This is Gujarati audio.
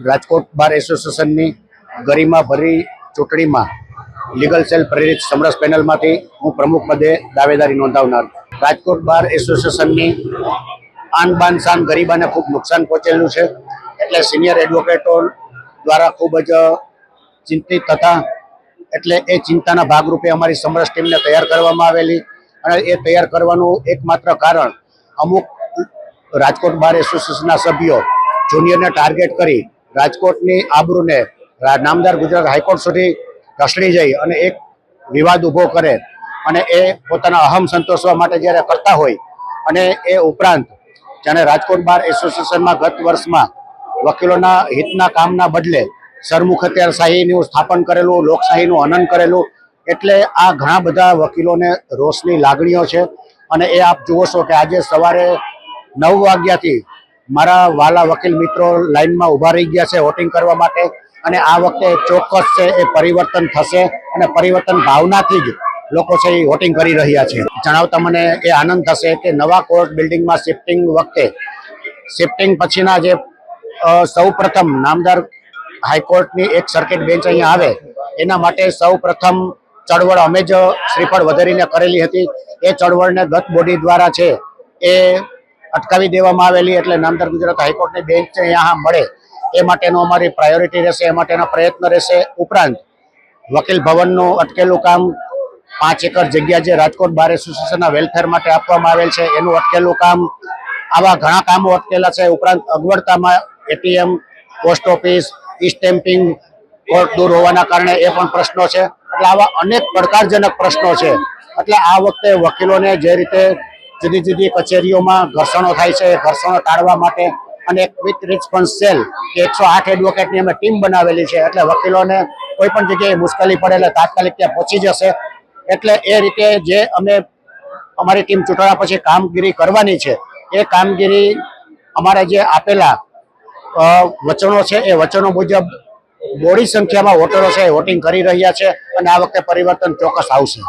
રાજકોટ બાર એસોસિએશનની ગરિમા ભરી ચૂંટણીમાં લીગલ સેલ પ્રેરિત સમરસ પેનલમાંથી હું પ્રમુખ પદે દાવેદારી નોંધાવનાર. રાજકોટ બાર એસોસિએશનની આન બાન શાન ગરીબાને ખૂબ નુકસાન પહોંચેલું છે. એટલે સિનિયર એડવોકેટો દ્વારા ખૂબ જ ચિંતિત હતા. એટલે એ ચિંતાના ભાગરૂપે અમારી સમરસ ટીમને તૈયાર કરવામાં આવેલી અને એ તૈયાર કરવાનું એકમાત્ર કારણ અમુક રાજકોટ બાર એસોસિએશનના સભ્યો જુનિયરને ટાર્ગેટ કરી રાજકોટની આબરૂને નામદાર ગુજરાત હાઈકોર્ટ સુધી ઢસડી જઈ અને એક વિવાદ ઊભો કરે અને એ પોતાના અહમ સંતોષવા માટે જ્યારે કરતા હોય અને એ ઉપરાંત જાણે રાજકોટ બાર એસોસિએશનમાં ગત વર્ષમાં વકીલોના હિતના કામના બદલે સરમુખ શાહીનું સ્થાપન કરેલું, લોકશાહીનું હનન કરેલું, એટલે આ ઘણા બધા વકીલોને રોષની લાગણીઓ છે. અને એ આપ જુઓ છો કે આજે સવારે નવ વાગ્યાથી મારા વાલા વકીલ મિત્રો લાઈનમાં ઊભા રહી ગયા છે વોટિંગ કરવા માટે અને આ વખતે ચોક્કસ છે એ પરિવર્તન થશે અને પરિવર્તન ભાવનાથી જ લોકો છે એ વોટિંગ કરી રહ્યા છે. જણાવતા મને એ આનંદ થશે કે નવા કોર્ટ બિલ્ડિંગમાં શિફ્ટિંગ વખતે, શિફ્ટિંગ પછીના જે સૌપ્રથમ નામદાર હાઈકોર્ટની એક સર્કિટ બેન્ચ અહીંયા આવે, એના માટે સૌ પ્રથમ ચળવળ અમે જ શ્રીફળ વધારીને કરેલી હતી. એ ચળવળને ગત બોડી દ્વારા છે એ અટકાવી દેવામાં આવેલી એટલે નામદાર ગુજરાત હાઈકોર્ટની બેન્ચ અહીંયા મળે. એ માટેનો અમારી પ્રાયોરિટી રહેશે, એ માટેના પ્રયત્ન રહેશે. ઉપરાંત, વકીલ ભવનનું અટકેલું કામ પાંચ એકર જગ્યા જે રાજકોટ બાર એસોસિએશનના વેલફેર માટે આપવામાં આવેલ છે, એનું અટકેલું કામ, આવા ઘણા કામો અટકેલા છે. ઉપરાંત, અગવડતામાં ATM, post office stamping court દૂર હોવાના કારણે એ પણ પ્રશ્નો છે. એટલે આવા અનેક પડકારજનક પ્રશ્નો છે. એટલે આ વખતે વકીલોને જે રીતે જુદી જુદી કચેરીઓમાં ઘર્ષણો થાય છે, ઘર્ષણો ટાળવા માટે અને એક ક્વિક રિસ્પોન્સ સેલ કે એકસો આઠ એડવોકેટની અમે ટીમ બનાવેલી છે. એટલે વકીલોને કોઈ પણ જગ્યાએ મુશ્કેલી પડે એટલે તાત્કાલિક ત્યાં પહોંચી જશે. એટલે એ રીતે જે અમે અમારી ટીમ ચૂંટણા પછી કામગીરી કરવાની છે, એ કામગીરી અમારે જે આપેલા વચનો છે, એ વચનો મુજબ બોડી સંખ્યામાં વોટરો છે વોટિંગ કરી રહ્યા છે અને આ વખતે પરિવર્તન ચોક્કસ આવશે.